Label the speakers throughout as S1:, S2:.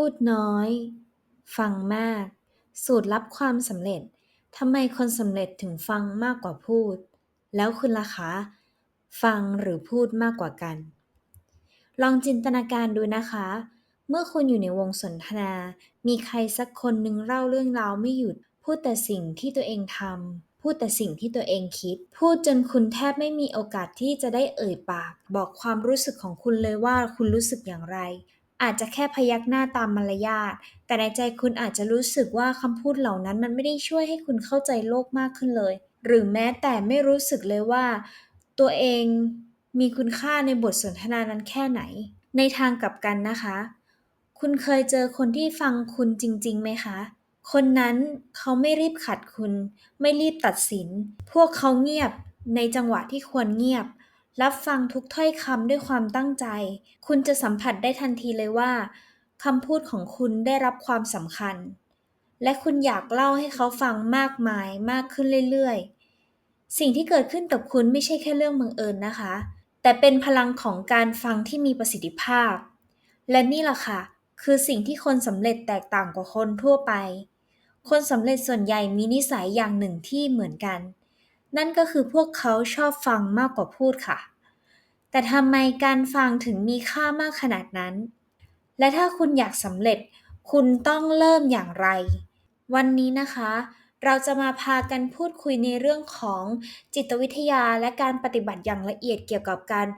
S1: พูดน้อย ฟังมาก สูตรลับความสำเร็จ ทำไมคนสำเร็จถึงฟังมากกว่าพูด แล้วคุณล่ะคะ ฟังหรือพูดมากกว่ากัน ลองจินตนาการดูนะคะ เมื่อคุณอยู่ในวงสนทนา มีใครสักคนหนึ่งเล่าเรื่องราวไม่หยุด พูดแต่สิ่งที่ตัวเองทำพูดแต่สิ่งที่ตัวเองคิด พูดจนคุณแทบไม่มีโอกาสที่จะได้เอ่ยปาก บอกความรู้สึกของคุณเลยว่าคุณรู้สึกอย่างไร อาจจะแค่พยักหน้าตามมารยาท แต่ในใจคุณอาจจะรู้สึกว่าคำพูดเหล่านั้นมันไม่ได้ช่วยให้คุณเข้าใจโลกมากขึ้นเลย หรือแม้แต่ไม่รู้สึกเลยว่า ตัวเองมีคุณค่าในบทสนทนานั้นแค่ไหน ในทางกลับกันนะคะ คุณเคยเจอคนที่ฟังคุณจริงๆไหมคะ คนนั้นเขาไม่รีบขัดคุณ ไม่รีบตัดสิน พวกเขาเงียบในจังหวะที่ควรเงียบ รับฟังทุกถ้อยคำด้วยความตั้งใจ คุณจะสัมผัสได้ทันทีเลยว่าคำพูดของคุณได้รับความสำคัญ และคุณอยากเล่าให้เขาฟังมากมายมากขึ้นเรื่อยๆ สิ่งที่เกิดขึ้นกับคุณไม่ใช่แค่เรื่องบังเอิญนะคะ แต่เป็นพลังของการฟังที่มีประสิทธิภาพ และนี่แหละค่ะ คือสิ่งที่คนสำเร็จแตกต่างกว่าคนทั่วไป คนสำเร็จส่วนใหญ่มีนิสัยอย่างหนึ่งที่เหมือนกัน นั่นก็คือพวกเขาชอบฟังมากกว่าพูดค่ะ แต่ทำไมการฟังถึงมีค่ามากขนาดนั้น และถ้าคุณอยากสำเร็จ คุณต้องเริ่มอย่างไร วันนี้นะคะ เราจะมาพากันพูดคุยในเรื่องของจิตวิทยาและการปฏิบัติอย่างละเอียดเกี่ยวกับการ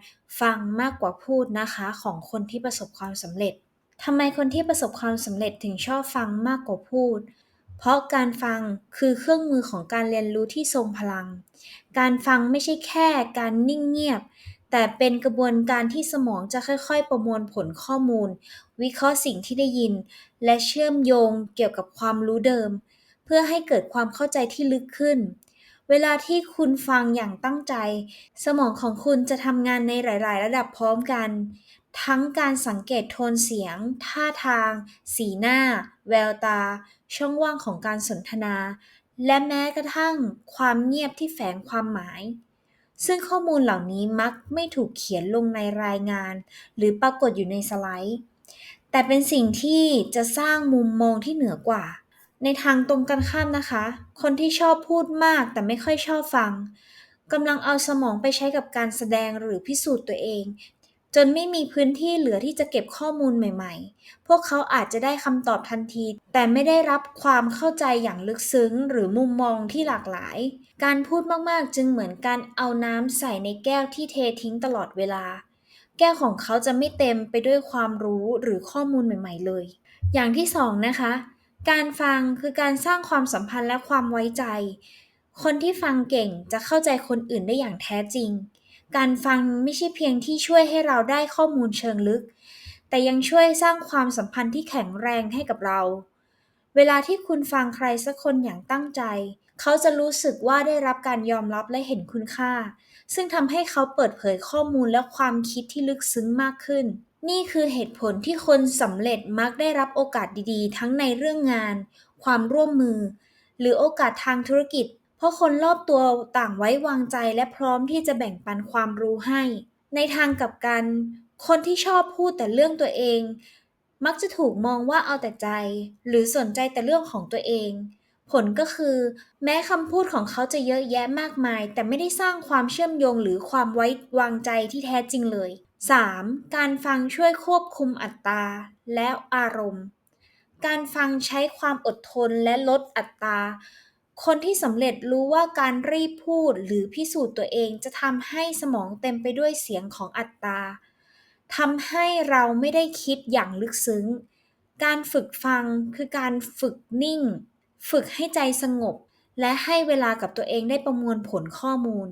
S1: ฟังมากกว่าพูดนะคะ ของคนที่ประสบความสำเร็จทำไมคนที่ประสบความสำเร็จถึงชอบฟังมากกว่าพูด เพราะการฟังคือเครื่องมือของการเรียนรู้ที่ทรงพลัง การฟังไม่ใช่แค่การนิ่งเงียบ แต่เป็นกระบวนการที่สมองจะค่อย ๆ ประมวลผลข้อมูล วิเคราะห์สิ่งที่ได้ยิน และเชื่อมโยงเกี่ยวกับความรู้เดิม เพื่อให้เกิดความเข้าใจที่ลึกขึ้น เวลาที่คุณฟังอย่างตั้งใจ สมองของคุณจะทำงานในหลาย ๆ ระดับพร้อมกัน ทั้งการสังเกตโทนเสียง ท่าทาง สีหน้า แววตา ช่องว่างของการสนทนา และแม้กระทั่งความเงียบที่แฝงความหมาย ซึ่งข้อมูลเหล่านี้มักไม่ถูกเขียนลงในรายงาน หรือปรากฏอยู่ในสไลด์ แต่เป็นสิ่งที่จะสร้างมุมมองที่เหนือกว่า ในทางตรงกันข้ามนะคะ คนที่ชอบพูดมากแต่ไม่ค่อยชอบฟังกำลังเอาสมองไปใช้กับการแสดงหรือพิสูจน์ตัวเอง จนไม่มีพื้นที่เหลือที่จะเก็บข้อมูลใหม่ ๆ พวกเขาอาจจะได้คำตอบทันที แต่ไม่ได้รับความเข้าใจอย่างลึกซึ้ง หรือมุมมองที่หลากหลาย การพูดมากๆ จึงเหมือนการเอาน้ำใส่ในแก้วที่เททิ้งตลอดเวลา แก้วของเขาจะไม่เต็มไปด้วยความรู้หรือข้อมูลใหม่ ๆ เลย อย่างที่สองนะคะ การฟังคือการสร้างความสัมพันธ์และความไว้ใจ คนที่ฟังเก่งจะเข้าใจคนอื่นได้อย่างแท้จริง การฟังไม่ใช่เพียงที่ช่วยให้เราได้ข้อมูลเชิงลึก แต่ยังช่วยสร้างความสัมพันธ์ที่แข็งแรงให้กับเรา เวลาที่คุณฟังใครสักคนอย่างตั้งใจ เขาจะรู้สึกว่าได้รับการยอมรับและเห็นคุณค่า ซึ่งทำให้เขาเปิดเผยข้อมูลและความคิดที่ลึกซึ้งมากขึ้น นี่คือเหตุผลที่คนสำเร็จมักได้รับโอกาสดีๆ ทั้งในเรื่องงาน ความร่วมมือ หรือโอกาสทางธุรกิจ เพราะคนรอบตัวต่างไว้วางใจและพร้อมที่จะแบ่งปันความรู้ให้ ในทางกลับกัน คนที่ชอบพูดแต่เรื่องตัวเอง มักจะถูกมองว่าเอาแต่ใจ หรือสนใจแต่เรื่องของตัวเอง ผลก็คือ แม้คำพูดของเขาจะเยอะแยะมากมาย แต่ไม่ได้สร้างความเชื่อมโยงหรือความไว้วางใจที่แท้จริงเลย 3. การฟังช่วยควบคุมอัตราและอารมณ์ การฟังใช้ความอดทนและลดอัตรา คนที่สำเร็จรู้ว่าการรีบพูดหรือพิสูจน์ตัวเองจะทำให้สมองเต็มไปด้วยเสียงของอัตราทำให้เราไม่ได้คิดอย่างลึกซึ้ง การฝึกฟังคือการฝึกนิ่ง ฝึกให้ใจสงบ และให้เวลากับตัวเองได้ประมวลผลข้อมูล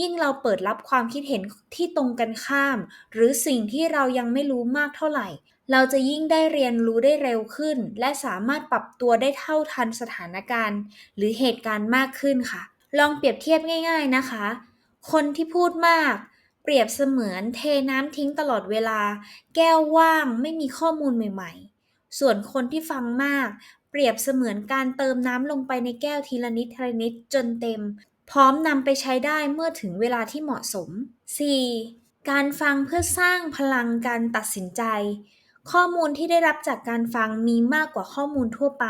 S1: ยิ่งเราเปิดรับความคิดเห็นที่ตรงกันข้าม หรือสิ่งที่เรายังไม่รู้มากเท่าไหร่ เราจะยิ่งได้เรียนรู้ได้เร็วขึ้น และสามารถปรับตัวได้เท่าทันสถานการณ์ หรือเหตุการณ์มากขึ้นค่ะ ลองเปรียบเทียบง่าย ๆนะคะ คนที่พูดมากเปรียบเสมือนเทน้ำทิ้งตลอดเวลา แก้วว่างไม่มีข้อมูลใหม่ ๆ ส่วนคนที่ฟังมาก เปรียบเสมือนการเติมน้ำลงไปในแก้วทีละนิดทีละนิดจนเต็ม พร้อมนำไปใช้ได้เมื่อถึงเวลาที่เหมาะสม 4. การฟังเพื่อสร้างพลังการตัดสินใจ ข้อมูลที่ได้รับจากการฟังมีมากกว่าข้อมูลทั่วไป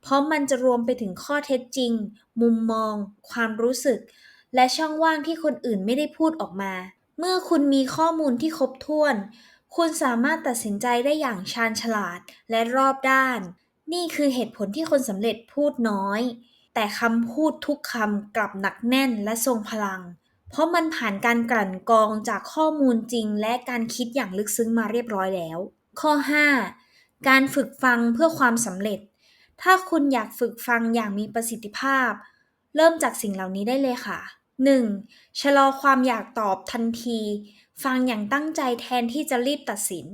S1: เพราะมันจะรวมไปถึงข้อเท็จจริง มุมมอง ความรู้สึก และช่องว่างที่คนอื่นไม่ได้พูดออกมา เมื่อคุณมีข้อมูลที่ครบถ้วน คุณสามารถตัดสินใจได้อย่างชาญฉลาดและรอบด้าน นี่คือเหตุผลที่คนสำเร็จพูดน้อย แต่คำพูดทุกคำกลับหนักแน่นและทรงพลัง เพราะมันผ่านการกลั่นกรองจากข้อมูลจริง และการคิดอย่างลึกซึ้งมาเรียบร้อยแล้ว ข้อ 5. การฝึกฟังเพื่อความสำเร็จ ถ้าคุณอยากฝึกฟังอย่างมีประสิทธิภาพ เริ่มจากสิ่งเหล่านี้ได้เลยค่ะ 1. ชะลอความอยากตอบทันที ฟังอย่างตั้งใจแทนที่จะรีบตัดสิน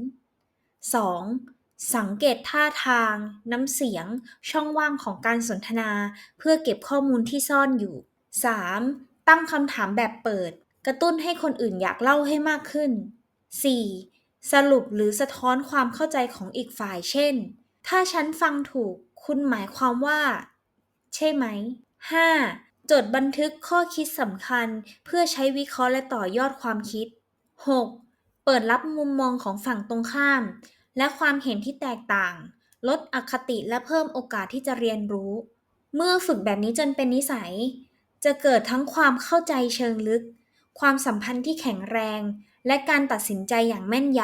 S1: 2. สังเกตท่าทาง น้ำเสียง ช่องว่างของการสนทนา เพื่อเก็บข้อมูลที่ซ่อนอยู่ 3. ตั้งคำถามแบบเปิด กระตุ้นให้คนอื่นอยากเล่าให้มากขึ้น 4. สรุปหรือสะท้อนความเข้าใจของอีกฝ่าย เช่น ถ้าฉันฟังถูก คุณหมายความว่า ใช่ไหม 5. จดบันทึกข้อคิดสำคัญ เพื่อใช้วิเคราะห์และต่อยอดความคิด 6. เปิดรับมุมมองของฝั่งตรงข้าม และความเห็นที่แตกต่าง ลดอคติและเพิ่มโอกาสที่จะเรียนรู้ เมื่อฝึกแบบนี้จนเป็นนิสัย จะเกิดทั้งความเข้าใจเชิงลึก ความสัมพันธ์ที่แข็งแรง และการตัดสินใจอย่างแม่นย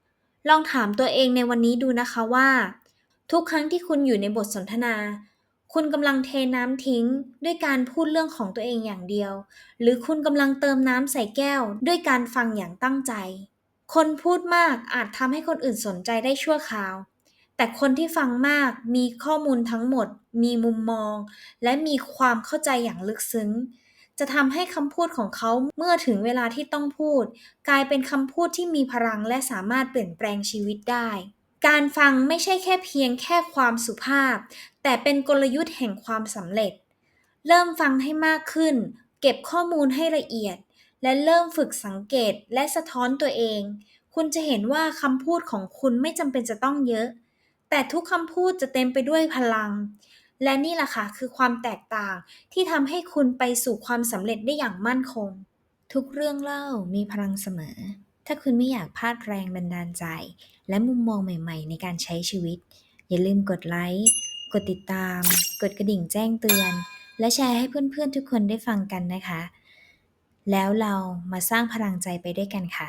S1: ำลองถามตัวเองในวันนี้ดูนะคะว่า ทุกครั้งที่คุณอยู่ในบทสนทนา คุณกำลังเทน้ำทิ้ง ด้วยการพูดเรื่องของตัวเองอย่างเดียว หรือคุณกำลังเติมน้ำใส่แก้ว ด้วยการฟังอย่างตั้งใจ คนพูดมากอาจทำให้คนอื่นสนใจได้ชั่วคราว แต่คนที่ฟังมากมีข้อมูลทั้งหมด มีมุมมอง และมีความเข้าใจอย่างลึกซึ้ง จะทำให้คำพูดของเขาเมื่อถึงเวลาที่ต้องพูด กลายเป็นคำพูดที่มีพลังและสามารถเปลี่ยนแปลงชีวิตได้ การฟังไม่ใช่แค่เพียงแค่ความสุภาพ แต่เป็นกลยุทธ์แห่งความสำเร็จ เริ่มฟังให้มากขึ้น เก็บข้อมูลให้ละเอียด และเริ่มฝึกสังเกตและสะท้อนตัวเอง คุณจะเห็นว่าคำพูดของคุณไม่จำเป็นจะต้องเยอะ แต่ทุกคำพูดจะเต็มไปด้วยพลัง และนี่แหละค่ะคือความแตกต่างที่ทำให้คุณไปสู่ความสำเร็จได้อย่างมั่นคง ทุกเรื่องเล่ามีพลังเสมอ ถ้าคุณไม่อยากพลาดแรงบันดาลใจ และมุมมองใหม่ ๆ ในการใช้ชีวิต อย่าลืมกดไลค์ กดติดตาม กดกระดิ่งแจ้งเตือน และแชร์ให้เพื่อนๆทุกคนได้ฟังกันนะคะ แล้วเรามาสร้างพลังใจไปด้วยกันค่ะ